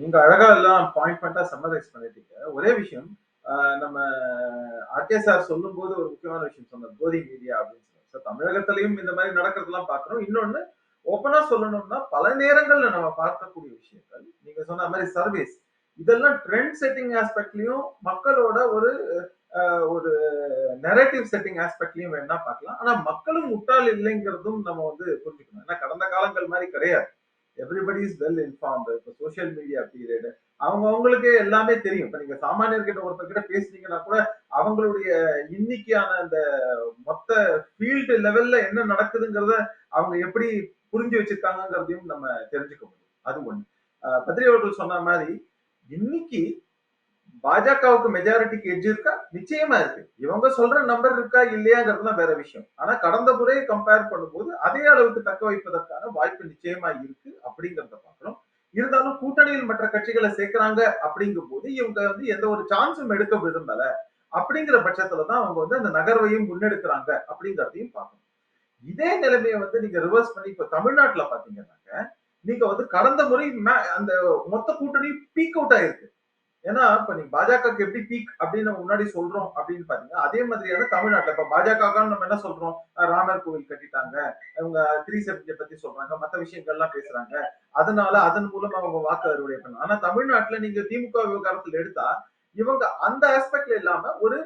நீங்க அழகா எல்லாம் பாயிண்ட் பாயிண்டா சம்மரைஸ் பண்ணிட்டீங்க. ஒரே விஷயம் நம்ம ஆர்கே சார் சொல்லும் போது ஒரு முக்கியமான விஷயம் சொன்னார் கோதி மீடியா அப்படின்னு சொன்னார் So, தமிழகத்திலையும் இந்த மாதிரி நடக்கிறதெல்லாம் பார்க்கிறோம். இன்னொன்னு ஓப்பனா சொல்லணும்னா பல நேரங்கள்ல நம்ம பார்க்கக்கூடிய விஷயங்கள். நீங்க சொன்ன மாதிரி சர்வீஸ் இதெல்லாம் ட்ரெண்ட் செட்டிங் ஆஸ்பெக்ட்லயும் மக்களோட ஒரு ஒரு நெரேட்டிவ் செட்டிங் ஆஸ்பெக்ட்லயும் வேணா பார்க்கலாம். ஆனா மக்களும் முட்டாள் இல்லைங்கிறதும் நம்ம வந்து புரிஞ்சுக்கணும். ஏன்னா கடந்த காலங்கள் மாதிரி கிடையாது. எவ்ரிபடி இஸ் வெல் இன்ஃபார்ம் இப்போ சோஷியல் மீடியா பீரியட் அவங்க அவங்களுக்கு எல்லாமே தெரியும். இப்போ நீங்க சாமானியர்கிட்ட ஒருத்தர்கிட்ட பேசுனீங்கன்னா கூட அவங்களுடைய இன்னைக்கான அந்த மொத்த ஃபீல்டு லெவல்ல என்ன நடக்குதுங்கிறத அவங்க எப்படி புரிஞ்சு வச்சிருக்காங்கங்கிறதையும் நம்ம தெரிஞ்சுக்க முடியும். அது ஒண்ணு. ஆஹ் அவர்கள் சொன்ன மாதிரி இன்னைக்கு பாஜகவுக்கு மெஜாரிட்டிக்கு எட்ஜ் இருக்கா? நிச்சயமா இருக்கு. இவங்க சொல்ற நம்பர் இருக்கா இல்லையாங்கிறதுலாம் வேற விஷயம். ஆனா கடந்த முறையை கம்பேர் பண்ணும்போது அதே அளவுக்கு தக்க வைப்பதற்கான வாய்ப்பு நிச்சயமா இருக்கு அப்படிங்கறத பாக்குறோம் இருந்தாலும் கூட்டணியில் மற்ற கட்சிகளை சேர்க்கிறாங்க அப்படிங்கும் போது இவங்க வந்து எந்த ஒரு சான்ஸும் எடுக்க விரும்பல. அப்படிங்கிற பட்சத்துல தான் அவங்க வந்து அந்த நகர்வையும் முன்னெடுக்கிறாங்க அப்படிங்கறதையும் பார்க்கணும். இதே நிலைமையை வந்து நீங்க ரிவர்ஸ் பண்ணி இப்ப தமிழ்நாட்டுல பாத்தீங்கன்னாக்க நீங்க வந்து கடந்த முறை மே- அந்த மொத்த கூட்டணி பீக் அவுட் ஆயிருக்கு. ஏன்னா இப்ப நீங்க பாஜகவுக்கு எப்படி பீக் அப்படின்னு நம்ம முன்னாடி சொல்றோம் அப்படின்னு பாத்தீங்கன்னா அதே மாதிரியான தமிழ்நாட்டுல இப்ப பாஜக நம்ம என்ன சொல்றோம்? ராமர் கோவில் கட்டிட்டாங்க. அவங்க த்ரீ செவன்டி பத்தி சொல்றாங்க. மத்த விஷயங்கள்லாம் பேசுறாங்க. அதனால அதன் மூலம் அவங்க வாக்கு அறுவடை பண்ணலாம் ஆனா தமிழ்நாட்டுல நீங்க திமுக விவகாரத்துல எடுத்தா இவங்க அந்த ஆஸ்பெக்ட்ல இல்லாம ஒரு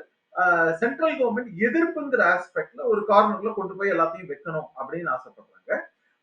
சென்ட்ரல் கவர்மெண்ட் எதிர்ப்புங்கிற ஆஸ்பெக்ட்ல ஒரு கார்னர்ல கொண்டு போய் எல்லாத்தையும் வைக்கணும் அப்படின்னு ஆசைப்படுறாங்க.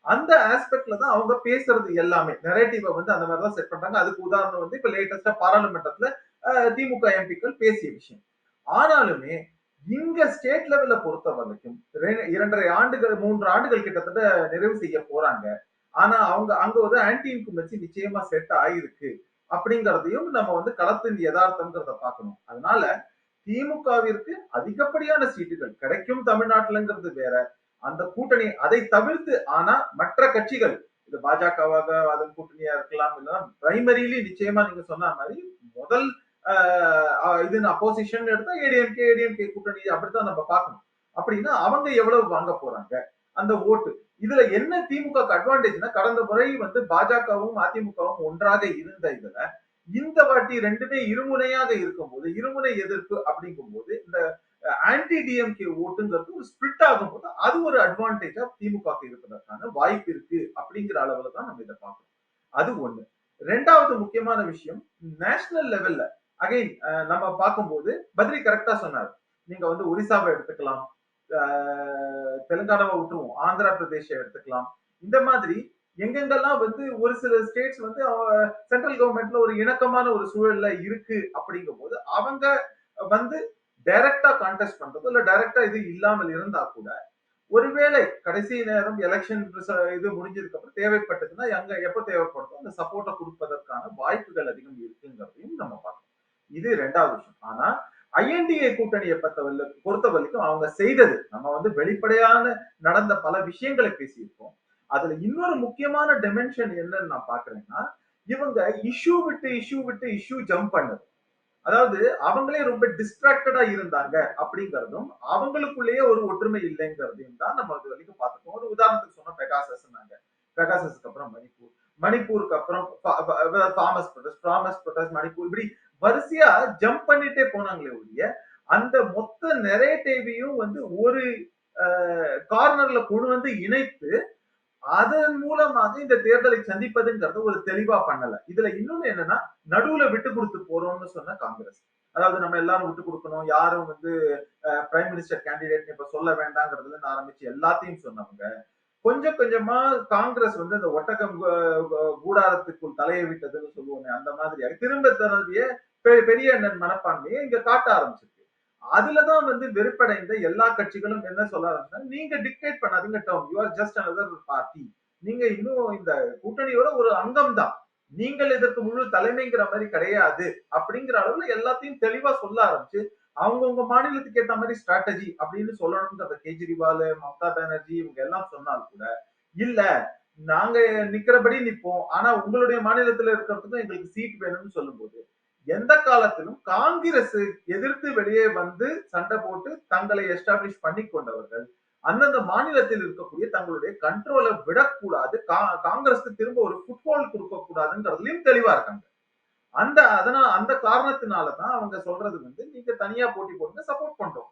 அந்த ஆஸ்பெக்ட்ல தான் அவங்க பேசுறது எல்லாமே. நெரேட்டிவை வந்து அந்த மாதிரி தான் செட் பண்றாங்க. அதுக்கு உதாரணம் வந்து இப்ப லேட்டஸ்டா பாராளுமன்றத்துல திமுக எம்பிக்கள் பேசிய விஷயம். ஆனாலுமே இங்க ஸ்டேட் லெவல்ல பொறுத்த வரைக்கும் ரெ- இரண்டரை ஆண்டுகள் மூன்று ஆண்டுகள் கிட்டத்தட்ட நிறைவு செய்ய போறாங்க. ஆனா அவங்க அங்க ஒரு ஆன்டி இன்குமென்சி நிச்சயமா செட் ஆயிருக்கு. அப்படிங்கறதையும் நம்ம வந்து களத்தின் யதார்த்தம்ங்கிறத பார்க்கணும். அதனால திமுகவிற்கு அதிகப்படியான சீட்டுகள் கிடைக்கும் தமிழ்நாட்டுலங்கிறது வேற. அந்த கூட்டணி அதை தவிர்த்து ஆனா மற்ற கட்சிகள் இது பாஜகவாக அதன் கூட்டணியா இருக்கலாம் இல்லைன்னா பிரைமரிலி நிச்சயமா நீங்க சொன்ன மாதிரி முதல் இது அப்போசிஷன் எடுத்தா ஏடிஎம்கே ஏடிஎம்கே கூட்டணி அப்படித்தான் நம்ம பார்க்கணும். அப்படின்னா அவங்க எவ்வளவு வாங்க போறாங்க? அந்த ஓட்டு. இதுல என்ன திமுக அட்வான்டேஜ்னா கடந்த முறை வந்து பாஜகவும் அதிமுகவும் ஒன்றாக இருந்த இதுல இந்த வாட்டி ரெண்டுமே இருமுனையாக இருக்கும்போது இருமுனை எதிர்ப்பு அப்படிங்கும்போது இந்த ஆன்டி டிஎம்கே ஓட்டுங்கிறது ஒரு ஆகும் போட்டால் அது ஒரு அட்வான்டேஜா திமுக இருப்பதற்கான வாய்ப்பு இருக்கு அப்படிங்கிற அளவுல தான் நம்ம இதை பார்க்கணும். அது ஒண்ணு. ரெண்டாவது முக்கியமான விஷயம் நேஷனல் லெவல்ல அகைன் நம்ம பார்க்கும்போது பத்ரி கரெக்டா சொன்னார். நீங்க வந்து ஒரிசாவை எடுத்துக்கலாம். தெலுங்கானாவை விட்டுருவோம். ஆந்திரா பிரதேசை எடுத்துக்கலாம். இந்த மாதிரி எங்கெங்கெல்லாம் வந்து ஒரு சில ஸ்டேட்ஸ் வந்து சென்ட்ரல் கவர்மெண்ட்ல ஒரு இணக்கமான ஒரு சூழல்ல இருக்கு அப்படிங்கும் போது அவங்க வந்து டைரக்டா கான்டெஸ்ட் பண்றதோ இல்ல டைரக்டா இது இல்லாமல் இருந்தா கூட ஒருவேளை கடைசி நேரம் எலெக்ஷன் இது முடிஞ்சதுக்கு அப்புறம் தேவைப்பட்டதுன்னா எங்க எப்ப தேவைப்படுதோ அந்த சப்போர்ட்டை கொடுப்பதற்கான வாய்ப்புகள் அதிகம் இருக்குங்கிறதையும் நம்ம பார்க்கணும். இது ரெண்டாவது விஷயம். ஆனா ஐஎன்டிஏ கூட்டணியை பத்தவல்ல பொறுத்த வரைக்கும் அவங்க செய்தது நம்ம வந்து வெளிப்படையான நடந்த பல விஷயங்களை பேசியிருக்கோம். அதுல இன்னொரு முக்கியமான டெமென்ஷன் என்னன்னு நான் பாக்குறேன்னா இவங்க இஷ்யூ விட்டு இஷ்யூ விட்டு இஷ்யூ ஜம்ப் பண்ணது. அதாவது அவங்களே ரொம்ப டிஸ்ட்ராக்டடா இருந்தாங்க அப்படிங்கறதும் அவங்களுக்குள்ளேயே ஒரு ஒற்றுமை இல்லைங்கிறதையும் தான் நம்ம இது வரைக்கும் பார்த்துக்கோம் ஒரு உதாரணத்துக்கு சொன்னா பெகாசஸ்னாங்க பெகாசஸ்க்கு அப்புறம் மணிப்பூர். மணிப்பூருக்கு அப்புறம் Thomas protest Thomas protest Manipur இப்படி வரிசையா ஜம்ப் பண்ணிட்டே போனாங்களே ஒழிய அந்த மொத்த நெரேட்டிவையும் வந்து ஒரு கார்னர்ல கொண்டு வந்து இணைத்து அதன் மூலமாக இந்த தேர்தலை சந்திப்பதுங்கிறது ஒரு தெளிவா பண்ணல. இதுல இன்னொன்னு என்னன்னா நடுவுல விட்டு கொடுத்து போறோம்னு சொன்ன காங்கிரஸ். அதாவது நம்ம எல்லாரும் விட்டு கொடுக்கணும் யாரும் வந்து பிரைம் மினிஸ்டர் கேண்டிடேட் இப்ப சொல்ல வேண்டாங்கிறதுல இருந்து ஆரம்பிச்சு எல்லாத்தையும் சொன்னவங்க கொஞ்சம் கொஞ்சமா காங்கிரஸ் வந்து இந்த ஒட்டகம் கூடாரத்துக்குள் தலையை விட்டதுன்னு சொல்லுவோமே அந்த மாதிரியாக திரும்ப தன்னுடைய பெரிய அண்ணன் மனப்பான்மையை இங்க காட்ட ஆரம்பிச்சிருக்கு அதுலதான் வந்து வெறுப்படைந்த எல்லா கட்சிகளும் என்ன சொல்ல ஆரம்பிச்சா நீங்க டிக்டேட் பண்ணாதீங்க down you are just another party நீங்க இன்னும் இந்த கூட்டணியோட ஒரு அங்கம் தான் நீங்கள் இதற்கு முழு தலைமைங்கிற மாதிரி கிடையாது அப்படிங்கிற அளவுல எல்லாத்தையும் தெளிவா சொல்ல ஆரம்பிச்சு அவங்கவுங்க மாநிலத்துக்கு ஏத்த மாதிரி ஸ்ட்ராட்டஜி அப்படின்னு சொல்லணும்ன்றத கெஜ்ரிவால் மம்தா பானர்ஜி இவங்க எல்லாம் சொன்னால் கூட இல்ல நாங்க நிக்கிறபடி நிப்போம். ஆனா உங்களுடைய மாநிலத்துல இருக்கிறதுக்கும் எங்களுக்கு சீட் வேணும்னு சொல்லும்போது எந்த காலத்திலும் காங்கிரஸ் எதிர்த்து வெளியே வந்து சண்டை போட்டு தங்களை எஸ்டாப்ளிஷ் பண்ணி கொண்டவர்கள் அந்தந்த மாநிலத்தில் இருக்கக்கூடிய தங்களுடைய கண்ட்ரோலை விடக்கூடாது கா- காங்கிரஸ்க்கு திரும்ப ஒரு ஃபுட்பால் கொடுக்க கூடாதுங்கிறதுலயும் தெளிவா இருக்காங்க. அந்த அதனால அந்த காரணத்தினாலதான் அவங்க சொல்றது வந்து நீங்க தனியா போட்டி போடுங்க சப்போர்ட் பண்றோம்.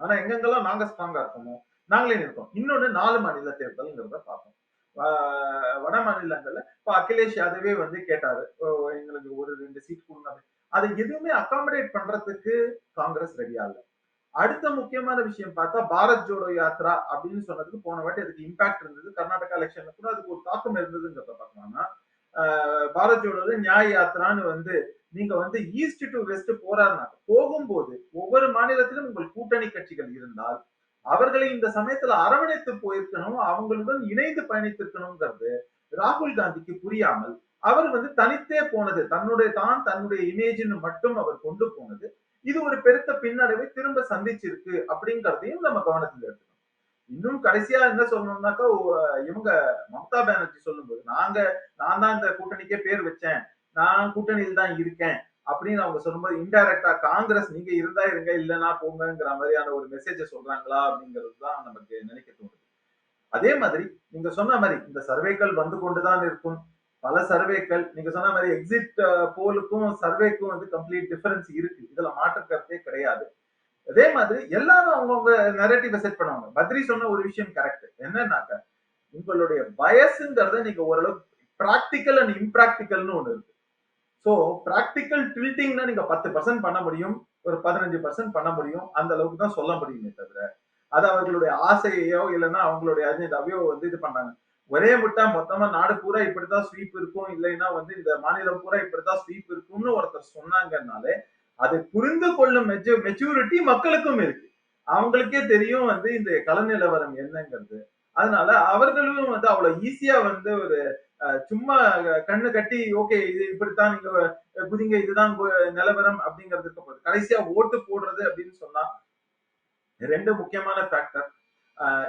ஆனா எங்கெங்கெல்லாம் நாங்க ஸ்ட்ராங்கா இருக்கோமோ நாங்களே இருக்கோம் இன்னொன்னு நாலு மாநில தேர்தல்ங்கிறத பார்ப்போம். வட மாநிலங்கள்ல அகிலேஷ் யாதவே வந்து கேட்டாரு எங்களுக்கு ஒரு ரெண்டு சீட் கொடுங்க அதை எதுவுமே அகாமடேட் பண்றதுக்கு காங்கிரஸ் ரெடியா ஆகல. அடுத்த முக்கியமான விஷயம் பார்த்தா பாரத் ஜோடோ யாத்ரா அப்படின்னு சொன்னதுக்கு போன வாட்டி அதுக்கு இம்பாக்ட் இருந்தது. கர்நாடகா எலெக்ஷன்ல கூட அதுக்கு ஒரு தாக்கம் இருந்ததுங்கிறத பார்த்தோம்னா ஆஹ் பாரத் ஜோடோல நியாய யாத்ரான்னு வந்து நீங்க வந்து ஈஸ்ட் டு வெஸ்ட் போறாருனா போகும்போது ஒவ்வொரு மாநிலத்திலும் உங்கள் கூட்டணி கட்சிகள் இருந்தால் அவர்களை இந்த சமயத்துல அரவணைத்து போயிருக்கணும் அவங்களுடன் இணைந்து பயணித்திருக்கணுங்கிறது ராகுல் காந்திக்கு புரியாமல் அவர் வந்து தனித்தே போனது தன்னுடைய தான் தன்னுடைய இமேஜ்னு மட்டும் அவர் கொண்டு போனது இது ஒரு பெருத்த பின்னடைவை திரும்ப சந்திச்சிருக்கு அப்படிங்கறதையும் நம்ம கவனத்தில் எடுத்துக்கணும். இன்னும் கடைசியா என்ன சொல்லணும்னாக்கா இவங்க மம்தா பானர்ஜி சொல்லும்போது நாங்க நான் தான் இந்த கூட்டணிக்கே பேர் வச்சேன். நான் கூட்டணியில் தான் இருக்கேன். அப்படின்னு அவங்க சொல்லும்போது இன்டைரக்டா காங்கிரஸ் நீங்க இருந்தா இருங்க இல்லைன்னா போங்கங்கிற மாதிரியான ஒரு மெசேஜ சொல்றாங்களா? அப்படிங்கிறது தான் நமக்கு நினைக்க தோணுது. அதே மாதிரி நீங்க சொன்ன மாதிரி இந்த சர்வேக்கள் வந்து கொண்டுதான் இருக்கும். பல சர்வேக்கள் நீங்க சொன்ன மாதிரி எக்ஸிட் போலுக்கும் சர்வேக்கும் வந்து கம்ப்ளீட் டிஃபரன்ஸ் இருக்கு. இதுல மாற்று கருத்தே கிடையாது. அதே மாதிரி எல்லாரும் அவங்கவுங்க நெரேட்டிவ் செட் பண்ணுவாங்க. பத்ரி சொன்ன ஒரு விஷயம் கரெக்ட் என்னன்னாக்க உங்களுடைய பயசுங்கிறத நீங்க ஓரளவுக்கு ப்ராக்டிக்கல் அண்ட் இம்ப்ராக்டிக்கல்னு ஒண்ணு இருக்கு. ஸோ ப்ராக்டிக்கல் டில்ட்டிங்னா நீங்க பத்து பர்சன்ட் பண்ண முடியும். ஒரு பதினஞ்சு பர்சன்ட் பண்ண முடியும். அந்த அளவுக்கு தான் சொல்ல முடியுமே தவிர அது அவர்களுடைய ஆசையையோ இல்லைன்னா அவங்களுடைய அஜெண்டாவையோ வந்து இது பண்றாங்க. ஒரே முட்டா மொத்தமா நாடு பூரா இப்படித்தான் ஸ்வீப் இருக்கும். இல்லைன்னா வந்து இந்த மாநிலம் பூரா இப்படித்தான் ஸ்வீப் இருக்கும்னு ஒருத்தர் சொன்னாங்கன்னாலே அதை புரிந்து கொள்ளும் மெச்சூரிட்டி மக்களுக்கும் இருக்கு. அவங்களுக்கே தெரியும் வந்து இந்த கலநிலவரம் என்னங்கிறது. அதனால அவர்களும் வந்து அவ்வளவு ஈஸியா வந்து ஒரு அஹ், சும்மா கண்ணு கட்டி ஓகே இது இப்படித்தான் நீங்க புதிங்க இதுதான் நிலவரம் அப்படிங்கிறதுக்கு கடைசியா ஓட்டு போடுறது அப்படின்னு சொன்னா ரெண்டு முக்கியமான ஃபேக்டர்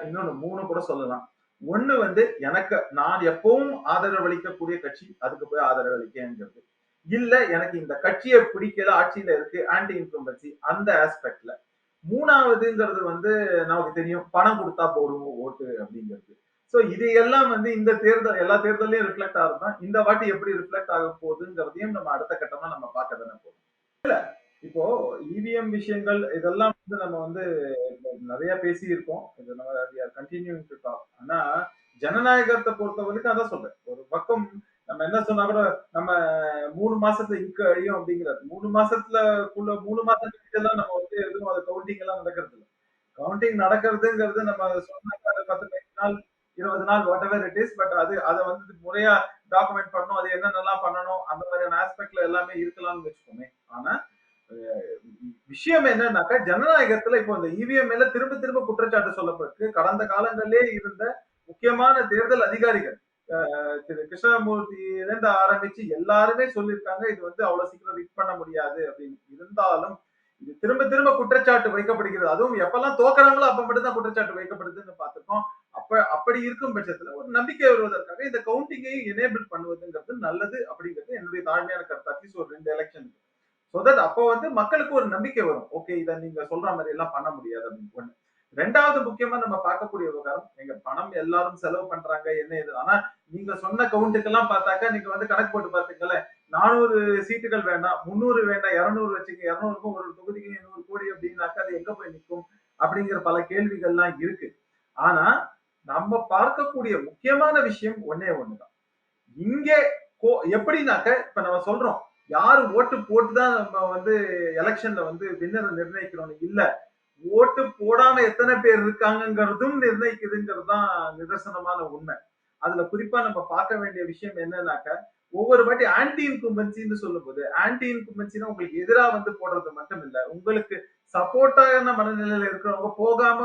இன்னொன்னு மூணு கூட சொல்லலாம். ஒண்ணு வந்து எனக்கு நான் எப்பவும் ஆதரவளிக்கக்கூடிய கட்சி அதுக்கு போய் ஆதரவளிக்கங்கிறது இல்ல எனக்கு இந்த கட்சியை பிடிக்கல ஆட்சியில இருக்கு ஆன்டி இன்கம்பன்சி அந்த ஆஸ்பெக்ட்ல மூணாவதுங்கிறது வந்து நமக்கு தெரியும் பணம் கொடுத்தா போடுவோம் ஓட்டு அப்படிங்கிறது. சோ இதையெல்லாம் வந்து இந்த தேர்தல் எல்லா தேர்தலையும் ரிஃப்ளெக்ட் ஆகுதுதான் இந்த வாட்டி எப்படி ரிஃப்ளெக்ட் ஆக போகுதுங்கிறதையும் நம்ம அடுத்த கட்டமா நம்ம பார்க்க தானே போறோம். இல்ல இப்போ இவிஎம் விஷயங்கள் இதெல்லாம் வந்து நம்ம வந்து நிறைய பேசி இருக்கோம் இது நம்ம கண்டினியூங் டு டாக் ஆனா ஜனநாயகத்தை பொறுத்த வரைக்கும் அதான் சொல்றேன். ஒரு பக்கம் நம்ம என்ன சொன்னா கூட நம்ம மூணு மாசத்துல இங்கு அழியும் அப்படிங்கிறது. மூணு மாசத்துல மூணு மாசத்துக்கு எல்லாம் நம்ம வந்து எதுவும் அது கவுண்டிங் எல்லாம் நடக்கிறது இல்லை. கவுண்டிங் நடக்கிறதுங்கிறது நம்ம சொன்ன பத்து பதினஞ்சு நாள் இருபது நாள் whatever it is but அது அதை வந்து முறையா டாக்குமெண்ட் பண்ணணும். அது என்னென்னலாம் பண்ணணும் அந்த மாதிரியான ஆஸ்பெக்ட்ல எல்லாமே இருக்கலாம்னு வச்சுக்கோமே. ஆனா விஷயம் என்னன்னாக்கா ஜனநாயகத்துல இப்போ இந்த இவிஎம் மேல திரும்ப திரும்ப குற்றச்சாட்டு சொல்லப்பட்டு கடந்த காலங்களிலே இருந்த முக்கியமான தேர்தல் அதிகாரிகள் திரு கிருஷ்ணமூர்த்தியிலிருந்து ஆரம்பிச்சு எல்லாருமே சொல்லியிருக்காங்க இது வந்து அவ்வளவு சீக்கிரம் ரிக் பண்ண முடியாது அப்படின்னு. இருந்தாலும் இது திரும்ப திரும்ப குற்றச்சாட்டு வைக்கப்படுகிறது. அதுவும் எப்பெல்லாம் தோக்குறாங்களோ அப்ப மட்டும் தான் குற்றச்சாட்டு வைக்கப்படுதுன்னு பார்த்திருக்கோம். அப்ப அப்படி இருக்கும் பட்சத்துல ஒரு நம்பிக்கை வருவதற்காக இந்த கவுண்டிங்கை எனேபிள் பண்ணுவதுங்கிறது நல்லது அப்படிங்கிறது என்னுடைய தாழ்மையான கருத்து அட்லீஸ்ட் ஒரு ரெண்டு எலெக்ஷன் ஸோ தட் அப்போ வந்து மக்களுக்கு ஒரு நம்பிக்கை வரும். ஓகே இதை நீங்க சொல்ற மாதிரி எல்லாம் பண்ண முடியாது அப்படின்னு. ஒண்ணு ரெண்டாவது முக்கியமா நம்ம பார்க்கக்கூடிய விவகாரம் எங்க பணம் எல்லாரும் செலவு பண்றாங்க என்ன இது ஆனா நீங்க சொன்ன கவுண்ட்டுக்கெல்லாம் பார்த்தாக்கா நீங்க வந்து கணக்கு போட்டு பாத்தீங்களேன் நானூறு சீட்டுகள் வேண்டாம் முந்நூறு வேண்டாம் இருநூறு வச்சுக்க இரநூறுக்கும் ஒரு தொகுதிக்கு நூறு கோடி அப்படின்னாக்கா அது எங்க போய் நிற்கும்? அப்படிங்கிற பல கேள்விகள்லாம் இருக்கு. ஆனா நம்ம பார்க்கக்கூடிய முக்கியமான விஷயம் ஒன்னே ஒண்ணுதான். இங்கே கோ- எப்படின்னாக்க இப்ப நம்ம சொல்றோம் யாரு ஓட்டு போட்டுதான் நம்ம வந்து எலெக்ஷன்ல வந்து வின்னரை நிர்ணயிக்கிறோம் இல்ல. ஓட்டு போடாம எத்தனை பேர் இருக்காங்கங்கிறதும் நிர்ணயிக்குதுங்கிறது தான் நிதர்சனமான உண்மை. அதுல குறிப்பா நம்ம பார்க்க வேண்டிய விஷயம் என்னன்னாக்க ஒவ்வொரு வாட்டி ஆன்டி இன்கும்பன்சின்னு சொல்லும்போது ஆன்டி இன்கும்பன்சினா உங்களுக்கு எதிராக வந்து போடுறது மட்டும் இல்ல. உங்களுக்கு சப்போர்ட்டான மனநிலையில இருக்கிறவங்க போகாம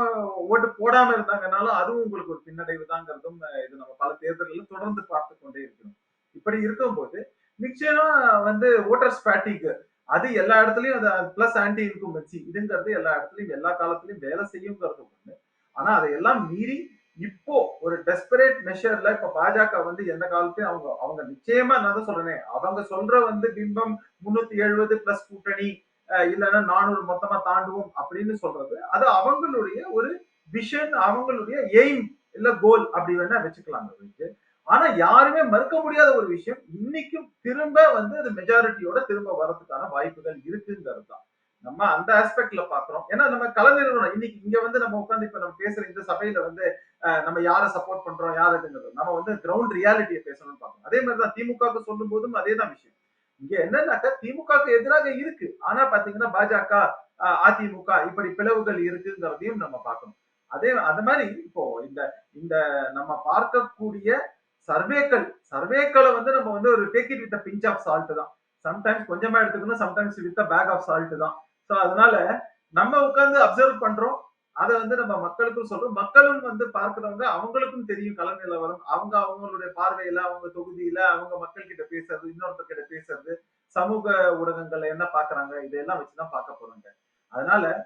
ஓட்டு போடாம இருந்தாங்கனாலும் அதுவும் உங்களுக்கு ஒரு பின்னடைவு தாங்கிறதும் இது நம்ம பல தேர்தல்களில் தொடர்ந்து பார்த்து கொண்டே இருக்கிறோம் இப்படி இருக்கும்போது நிச்சயமா வந்து ஓட்டர்ஸ் ஃபேட்டிக் அது எல்லா இடத்துலயும் அது பிளஸ் ஆன்டி இன்கும்பன்சி இதுங்கிறது எல்லா இடத்துலயும் எல்லா காலத்துலயும் வேலை செய்யுங்கிறது ஒண்ணு. ஆனா அதையெல்லாம் மீறி இப்போ ஒரு டெஸ்பரேட் மெஷர்ல இப்ப பாஜக வந்து எந்த காலத்தையும் அவங்க அவங்க நிச்சயமா நான் தான் சொல்றேன் அவங்க சொல்ற வந்து பிம்பம் முன்னூத்தி எழுபது பிளஸ் கூட்டணி இல்லைன்னா நானூறு மொத்தமா தாண்டுவோம் அப்படின்னு சொல்றது அது அவங்களுடைய ஒரு விஷன் அவங்களுடைய எய்ம் இல்ல கோல் அப்படி வேணா வச்சுக்கலாம் ஆனா யாருமே மறுக்க முடியாத ஒரு விஷயம் இன்னைக்கும் திரும்ப வந்து அது மெஜாரிட்டியோட திரும்ப வரதுக்கான வாய்ப்புகள் இருக்குங்கிறது தான். நம்ம அந்த ஆஸ்பெக்ட்ல பாக்குறோம். ஏன்னா நம்ம கலைஞர்களோட இன்னைக்கு இங்க வந்து நம்ம உட்காந்து இப்ப நம்ம பேசுற இந்த சபையில வந்து நம்ம யாரை சப்போர்ட் பண்றோம் யாருக்குங்கிறது நம்ம வந்து கிரவுண்ட் ரியாலிட்டியை பேசணும்னு பார்க்கணும் அதே மாதிரி தான் திமுகவுக்கு சொல்லும் போதும் அதே தான் விஷயம். இங்க என்னன்னாக்கா திமுகவுக்கு எதிராக இருக்கு. ஆனா பாத்தீங்கன்னா பாஜக அஹ், அதிமுக இப்படி பிளவுகள் இருக்குங்கிறதையும் நம்ம பார்க்கணும் அதே அந்த மாதிரி இப்போ இந்த இந்த நம்ம பார்க்கக்கூடிய சர்வேக்கள் சர்வேக்களை வந்து நம்ம வந்து ஒரு take it with pinch of salt தான். சம்டைம்ஸ் கொஞ்சமா எடுத்துக்கணும் sometimes with pack of salt தான். ஸோ அதனால நம்ம உட்காந்து அப்சர்வ் பண்றோம். அதை வந்து நம்ம மக்களுக்கும் சொல்றோம். மக்களும் வந்து பார்க்கிறவங்க அவங்களுக்கும் தெரியும் கள நிலவரம். அவங்க அவங்களுடைய பார்வையில அவங்க தொகுதியில அவங்க மக்கள் கிட்ட பேசுறது இன்னொருத்தர் கிட்ட பேசுறது சமூக ஊடகங்கள்ல என்ன பாக்குறாங்க இதையெல்லாம் வச்சுதான் பார்க்க போறாங்க. அதனால